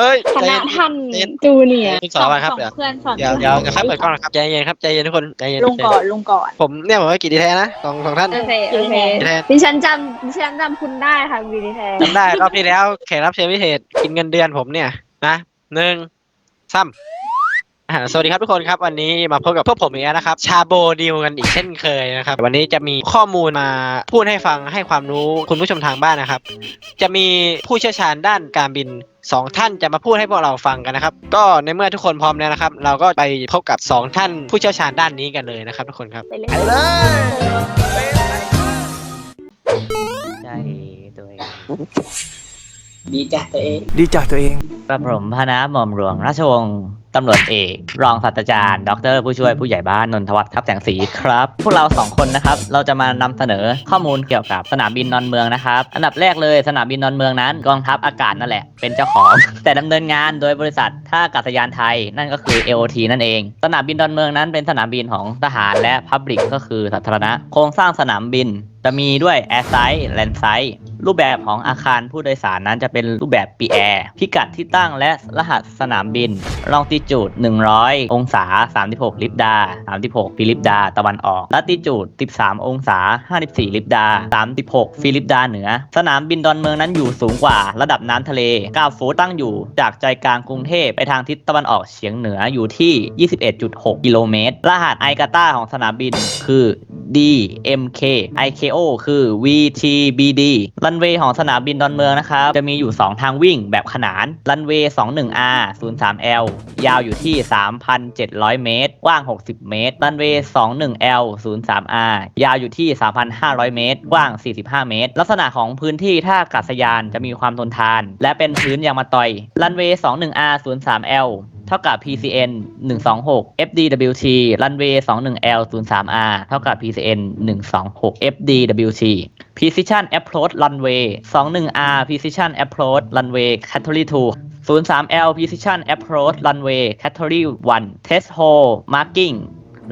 เฮ้ยคใจณะเย็นท่านเย็นจูเนียร์สอนมาครับสองเดี๋ยวเพื่อนสอนเดี๋ยวเดี๋ยวนะครับเปิดกล้องนะครับใจเย็นครับใจเย็นทุกคนใจเย็นลุงก่อนลุงก่อนผมเนี่ยผมว่ากิติแท้นะสองสองท่านโอเคโอเคกิติแท้ดิฉันจำดิฉันจำคุณได้ค่ะวีดีแทนจำได้รอบที่แล้วแขกรับเชิญพิเศษกินเงินเดือนผมเนี่ยนะหนึ่งซ้ำอ่าสวัสดีครับทุกคนครับ วันนี้มาพบกับพวกผมอีกแล้วนะครับ ชาโบดิวกันอีกเช่นเคยนะครับ วันนี้จะมีข้อมูลมาพูดให้ฟังให้ความรู้คุณผู้ชมทางบ้านนะครับ จะมีผู้เชี่ยวชาญด้านการบิน สองท่านจะมาพูดให้พวกเราฟังกันนะครับ ก็ในเมื่อทุกคนพร้อมแล้วนะครับ เราก็ไปพบกับสองท่านผู้เชี่ยวชาญด้านนี้กันเลยนะครับทุกคนครับไปเลยใจตัวเองดีจ้ะตัวเอง ดีจากตัวเองกระผมพระนาหม่อมหลวงราชวงศ์ ตำรวจเอกรองศาสตราจารย์ ดร ผู้ช่วยผู้ใหญ่บ้านนนทวัฒน์ทับแสงสีครับ พวกเราสองคนนะครับ เราจะมานำเสนอข้อมูลเกี่ยวกับสนามบินนอนเมืองนะครับ อันดับแรกเลยสนามบินนอนเมืองนั้นกองทัพอากาศนั่นแหละเป็นเจ้าของ แต่ดำเนินงานโดยบริษัทท่าอากาศยานไทยนั่นก็คือ AOT นั่นเอง สนามบินดอนเมืองนั้นเป็นสนามบินของทหารและ Public ก็คือสาธารณะ โครงสร้างสนามบินจะมีด้วย Air Site Land Site รูปแบบของอาคารผู้โดยสารนั้นจะเป็นรูปแบบปีแอร์พิกัดที่ตั้งและรหัสสนามบินลองติจูด100 องศา 36 ลิบดา 36 ฟิลิปดา ตะวันออกลัติจูด13 องศา 54 ลิบดา 36 ฟิลิปดาเหนือ สนามบินดอนเมืองนั้นอยู่สูงกว่าระดับน้ำทะเล 9 ฟุตตั้งอยู่จากใจกลางกรุงเทพไปทางทิศตะวันออกเฉียงเหนืออยู่ที่ 21.6 กิโลเมตร รหัสไอกาตาของสนามบินคือ DMK IKO คือ VTBD รันเวย์ของสนามบินดอนเมืองนะครับ จะมีอยู่ 2 ทางวิ่งแบบขนาน รันเวย์ 21R 03L ยาวอยู่ที่ 3,700 เมตร กว้าง 60 เมตร รันเวย์ 21L 03R ยาวอยู่ที่ 3,500 เมตร กว้าง 45 เมตร ลักษณะของพื้นที่ท่าอากาศยานจะมีความทนทาน และเป็นพื้นยางมะตอย รันเวย์ 21R 03L เท่ากับ PCN 126 FDWT Runway 21L 03R เท่ากับ PCN 126 FDWT Precision Approach Runway 21R Precision Approach Runway Category 2 03L Precision Approach Runway Category 1 Test Hole Marking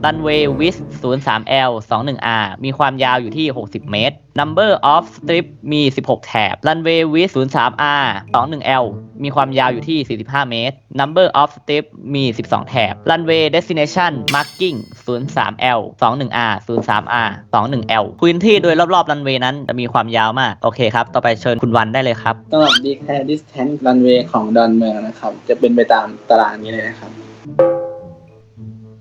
Runway Width 03L 21R มีความยาวอยู่ที่ 60 เมตร Number of Strip มี 16 แถบ Runway Width 03R 21L มีความยาวอยู่ที่ 45 เมตร Number of Strip มี 12 แถบ Runway Destination Marking 03L 21R 03R 21L พื้นที่โดยรอบๆรันเวย์นั้นจะมีความยาวมาก โอเคครับ ต่อไปเชิญคุณวันได้เลยครับสำหรับ Declare Distance Runway ของดอนเมืองนะครับ จะเป็นไปตามตารางนี้เลยนะครับ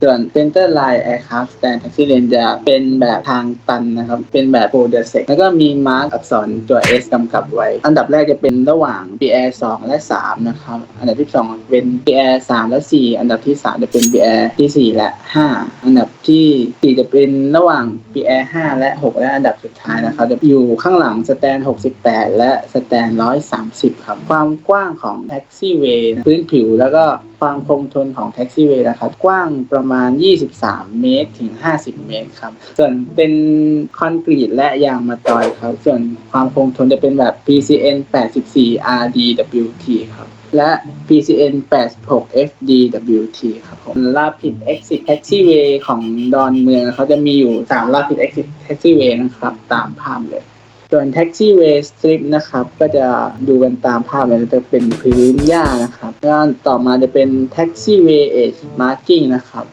ส่วน Center Line Aircraft Stand Taxi Lane จะเป็นแบบทางตันนะครับ เป็นแบบ f o l d e r s e c แล้วก็มีมาร์กอักษรตัว S กำกับไว้ อันดับแรกจะเป็นระหว่าง br 2 และ 3 นะครับ อันดับที่ 2 เป็น br 3 และ 4 อันดับที่ 3 จะเป็น br ที่ 4 และ5 อันดับที่ 4 จะเป็นระหว่าง PR 5และ 6 และอันดับสุดท้ายนะครับ จะอยู่ข้างหลังสแตน 68 และสแตน 130 ครับ ความกว้างของแท็กซี่เวย์พื้นผิวแล้วก็ความคงทนของแท็กซี่เวย์นะครับ กว้างประมาณ 23 เมตรถึง 50 เมตรครับ ส่วนเป็นคอนกรีตและยางมะตอยครับ ส่วนความคงทนจะเป็นแบบ PCN 84 RDWT ครับ และ PCN 86 FDWT ครับผม Rapid Exit Taxiway ของดอนเมืองเขาจะมีอยู่3 Rapid Exit Taxiway นะครับ ตามภาพเลย ส่วน Taxiway Strip นะครับ ก็จะดูกันตามภาพเลยจะเป็นพื้นหญ้านะครับแล้วต่อมาจะเป็น Taxiway Edge Marking นะครับ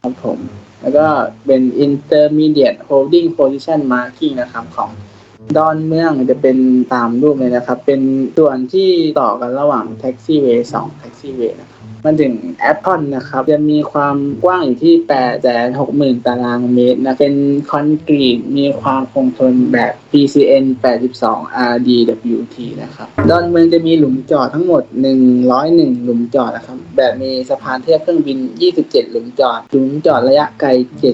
ครับผม แล้วก็เป็น Intermediate Holding Position Marking นะครับของ ดอนเมืองจะเป็นตามรูปเลยนะครับ เป็นส่วนที่ต่อกันระหว่าง Taxiway 2 Taxiway นะครับมันถึงแอปพอนนะครับ จะมีความกว้างอยู่ที่8 6 0 0 0ตารางเมตรนะเป็นคอนกรีตมีความคงทนแบบ PCN 82 RDWT นะครับดอนเมืองจะมีหลุมจอดทั้งหมด 101 หลุมจอดนะครับ แบบมีสะพานเทียบเครื่องบิน 27 หลุมจอด หลุมจอดระยะไกล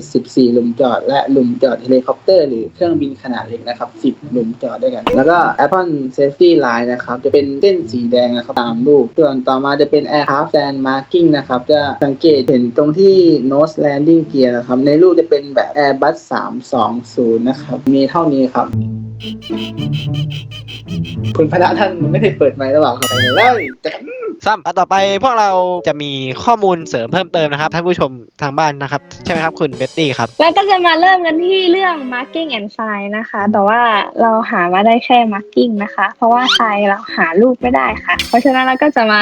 74 หลุมจอด และหลุมจอดเฮลิคอปเตอร์หรือเครื่องบินขนาดเล็กนะครับ 10 หลุมจอดด้วยกัน แล้วก็ Apple Safety Line นะครับ จะเป็นเส้นสีแดงนะครับตามรูปส่วนต่อมาจะเป็น Aircraft Stand Marking นะครับ จะสังเกตเห็นตรงที่ Nose Landing Gear นะครับ ในรูปจะเป็นแบบ Airbus 320 นะครับ มีเท่านี้ครับ คุณพระท่านไม่ได้เปิดไมค์ระหว่างเขาไปเลยจะซ้ำอะต่อไปพวกเราจะมีข้อมูลเสริมเพิ่มเติมนะครับท่านผู้ชมทางบ้านนะครับ ใช่ไหมครับคุณเบตตี้ครับ แล้วก็จะมาเริ่มกันที่เรื่อง marking and size นะคะ แต่ว่าเราหามาได้แค่ marking นะคะ เพราะว่า size เราหารูปไม่ได้ค่ะ เพราะฉะนั้นเราก็จะมา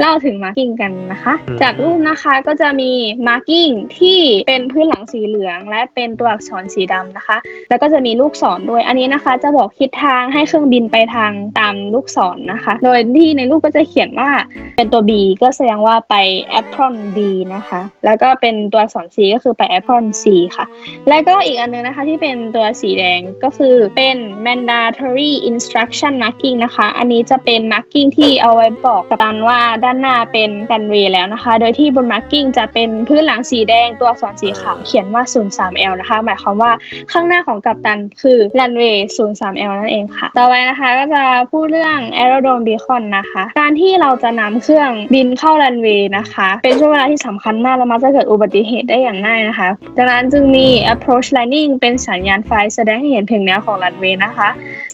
เล่าถึง marking กันนะคะอืมจากรูปนะคะก็จะมี marking ที่เป็นพื้นหลังสีเหลือง และเป็นตัวอักษรสีดำนะคะ แล้วก็จะมีลูกศรด้วยอันนี้นะคะ จะบอกทิศทางให้เครื่องบินไปทางตามลูกศรนะคะ โดยที่ในรูปก็จะเขียนว่าเป็นตัว B ก็แสดงว่าไป apron B นะคะ แล้วก็เป็นตัวอักษร C ก็คือไป apron C ค่ะ แล้วก็อีกอันนึงนะคะที่เป็นตัวสีแดงก็คือเป็น mandatory instruction marking นะคะ อันนี้จะเป็น marking ที่เอาไว้บอกกับตันว่าด้านหน้าเป็น runway แล้วนะคะ โดยที่บน marking จะเป็นพื้นหลังสีแดงตัวอักษรสีขาวเขียนว่า 03L นะคะ หมายความว่าข้างหน้าของกัปตันคือ runway 03L นั่นเองค่ะ ต่อไปนะคะก็จะพูดเรื่อง aerodrome beacon นะคะ การที่เราจะนำเครื่องบินเข้า runway นะคะ เป็นช่วงเวลาที่สำคัญมากและมักจะเกิดอุบัติเหตุได้อย่างง่ายนะคะ ดังนั้นจึงมี approach lining เป็นสัญญาณไฟแสดงให้เห็นถึงแนวของ runway นะคะ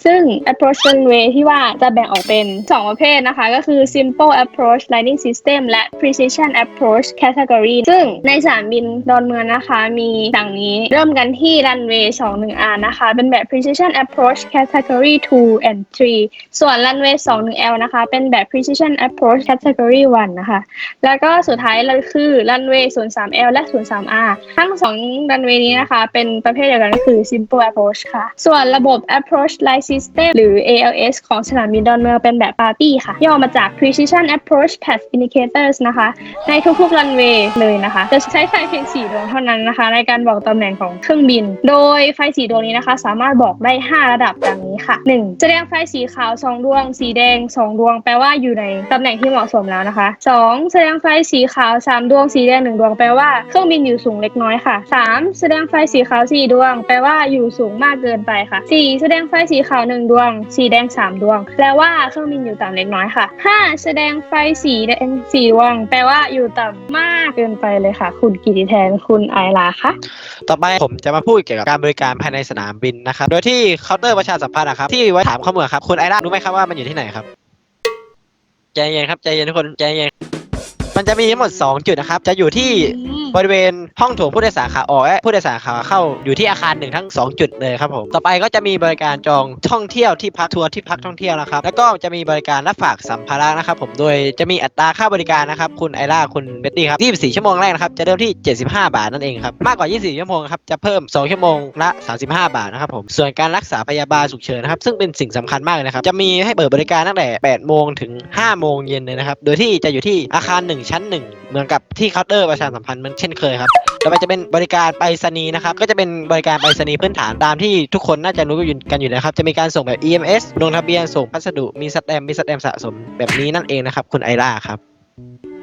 ซึ่ง approach runway ที่ว่าจะแบ่งออกเป็น 2 ประเภทนะคะ ก็คือ simple approach Approach lining system และ precision approach category ซึ่งในสนามบินดอนเมืองนะคะ มีดังนี้เริ่มกันที่ runway 21R นะคะ เป็นแบบ precision approach category 2 and 3 ส่วน runway 21L นะคะ เป็นแบบ precision approach category 1 นะคะ แล้วก็สุดท้ายเราคือ runway 03L และ 03R ทั้งสอง runway นี้นะคะ เป็นประเภทเดียวกันก็คือ simple approach ค่ะ ส่วนระบบ approach light system หรือ ALS ของสนามบินดอนเมืองเป็นแบบ party ค่ะ ย่อมาจาก precision approach path indicators นะคะ ในทุกๆ runway เลยนะคะ จะใช้ไฟเพียง4ดวงเท่านั้นนะคะ ในการบอกตำแหน่งของเครื่องบิน โดยไฟ4ดวงนี้นะคะ สามารถบอกได้ 5 ระดับดังนี้ค่ะ 1. แสดงไฟสีขาว 2 ดวง สีแดง 2 ดวง แปลว่าอยู่ในตำแหน่งที่เหมาะสมแล้วนะคะ 2. แสดงไฟสีขาว 3 ดวง สีแดง 1 ดวง แปลว่าเครื่องบินอยู่สูงเล็กน้อยค่ะ 3. แสดงไฟสีขาว 4 ดวง แปลว่าอยู่สูงมากเกินไปค่ะ 4. แสดงไฟสีขาว 1 ดวง สีแดง 3 ดวง แปลว่าเครื่องบินอยู่ต่ำเล็กน้อยค่ะ 5. แสดงไฟสีแดงสีดวงแปลว่าอยู่ต่ำมากเกินไปเลยค่ะ คุณกิติแทนคุณไอลาค่ะต่อไปผมจะมาพูดเกี่ยวกับการบริการภายในสนามบินนะครับ โดยที่เคาน์เตอร์ประชาสัมพันธ์นะครับที่ไว้ถามข้อมูลครับคุณไอร่ารู้ไหมครับว่ามันอยู่ที่ไหนครับใจเย็นครับใจเย็นทุกคนใจเย็น มันจะมีทั้งหมด 2 จุดนะครับ จะอยู่ที่บริเวณห้องโถงผู้โดยสารขาออกและผู้โดยสารขาเข้าอยู่ที่อาคารหนึ่งทั้ง 2 จุดเลยครับผม ต่อไปก็จะมีบริการจองท่องเที่ยวที่พักทัวร์ที่พักท่องเที่ยวนะครับ แล้วก็จะมีบริการรับฝากสัมภาระนะครับผม โดยจะมีอัตราค่าบริการนะครับ คุณไอร่า คุณเบตตี้ครับ 24 ชั่วโมงแรกนะครับ จะเริ่มที่ 75 บาทนั่นเองครับ มากกว่า 24 ชั่วโมงครับ จะเพิ่ม 2 ชั่วโมงละ 35 บาทนะครับผม ส่วนการรักษาพยาบาลฉุกเฉินนะครับ ซึ่งเป็นสิ่งสำคัญมากเลยนะครับ จะมีให้เปิดบริการตั้งแต่ 8 โมงถึง 5 โมงเย็นเลยนะครับ โดยที่จะอยู่ที่อาคาร1ชั้นหนึ่งเหมือนกับที่เคาน์เตอร์ประชาสัมพันธ์เหมันเช่นเคยครับต่อไปจะเป็นบริการไปรษณีย์นะครับก็จะเป็นบริการไปรษณีย์พื้นฐานตามที่ทุกคนน่าจะรู้กันอยู่แล้วครับจะมีการส่งแบบ EMS ลงทะเบียนส่งพัสดุมีสแตมป์มีสแตมป์สะสมแบบนี้นั่นเองนะครับคุณไอร่าครับ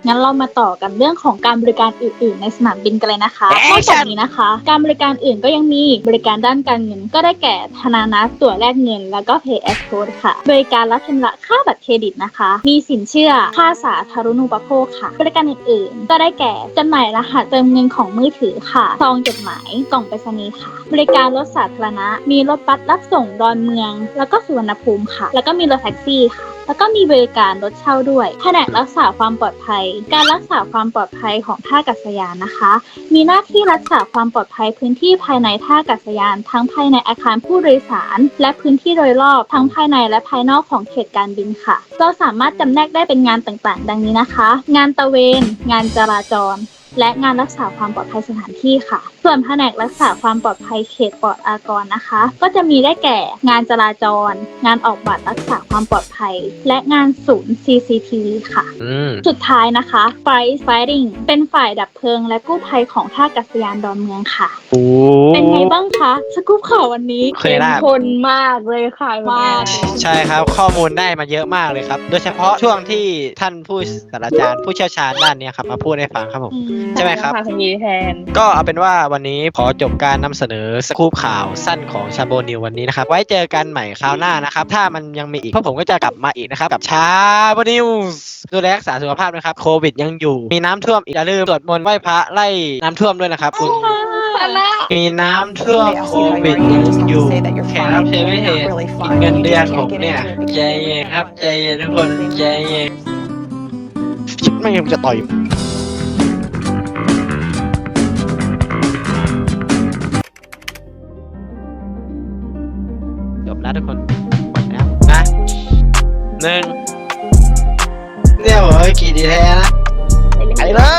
งั้นเรามาต่อกันเรื่องของการบริการอื่น ๆ ในสนามบินกันเลยนะคะ Action นอกจากนี้นะคะ การบริการอื่นก็ยังมีบริการด้านการเงิน ก็ได้แก่ธนานัตตั๋วแลกเงิน แล้วก็ Pay as Code ค่ะ บริการรับชำระค่าบัตรเครดิตนะคะ มีสินเชื่อค่าสาธารณูปโภคค่ะ บริการอื่น ๆ ก็ได้แก่จำหน่ายรหัสเติมเงินของมือถือค่ะซองจดหมายกล่องไปรษณีย์ค่ะ บริการรถสาธารณะ มีรถบัสรับส่งดอนเมือง แล้วก็สุวรรณภูมิค่ะ แล้วก็มีรถแท็กซี่ค่ะ แล้วก็มีบริการรถเช่าด้วยแผนกรักษาความปลอดภัย การรักษาความปลอดภัยของท่าอากาศยานนะคะ มีหน้าที่รักษาความปลอดภัยพื้นที่ภายในท่าอากาศยาน ทั้งภายในอาคารผู้โดยสาร และพื้นที่โดยรอบทั้งภายในและภายนอกของเขตการบินค่ะ เราสามารถจำแนกได้เป็นงานต่างๆ ดังนี้นะคะ งานตระเวน งานจราจร และงานรักษาความปลอดภัยสถานที่ค่ะ ส่วนแผนกรักษาความปลอดภัยเขตปลอดอากรนะคะ ก็จะมีได้แก่งานจราจร งานออกบัตรรักษาความปลอดภัย และงานศูนย์ CCTV ค่ะอืมสุดท้ายนะคะ Fire Fighting เป็นฝ่ายดับเพลิง และกู้ภัยของท่าอากาศยานดอนเมืองค่ะ โอ้ เป็นไงบ้างคะสกู๊ปข่าววันนี้เคยล่าข้มคนมากเลยค่ะมากใช่ครับ ข้อมูลได้มาเยอะมากเลยครับ โดยเฉพาะช่วงที่ท่านผู้ศาสตราจารย์ผู้เชี่ยวชาญด้านเนี้ยครับมาพูดให้ฟังครับผม อืมใช่ไหมครับ คุณยีแทน ก็เอาเป็นว่าวันนี้ขอจบการนำเสนอสกู๊ปข่าวสั้นของชาโบนิววันนี้นะครับ ไว้เจอกันใหม่คราวหน้านะครับ ถ้ามันยังมีอีกพวกผมก็จะกลับมาอีกนะครับ กับชาโบนิวดูแลรักษาสุขภาพนะครับ โควิดยังอยู่ มีน้ำท่วมอีกอย่าลืมสวดมนต์ไหว้พระไล่น้ำท่วมด้วยนะครับคุณ มีน้ำท่วมโควิดยังอยู่แขกรับเชิญไม่เห็นเงินเดือนผมเนี่ยใจเย็นครับใจเย็นทุกคนใจเย็นคิดไม่ยังจะต่อยะทุกคนกดนะครับนะหนึ่งเนี่ยเหรอกี่ดีแท้นะไปเลย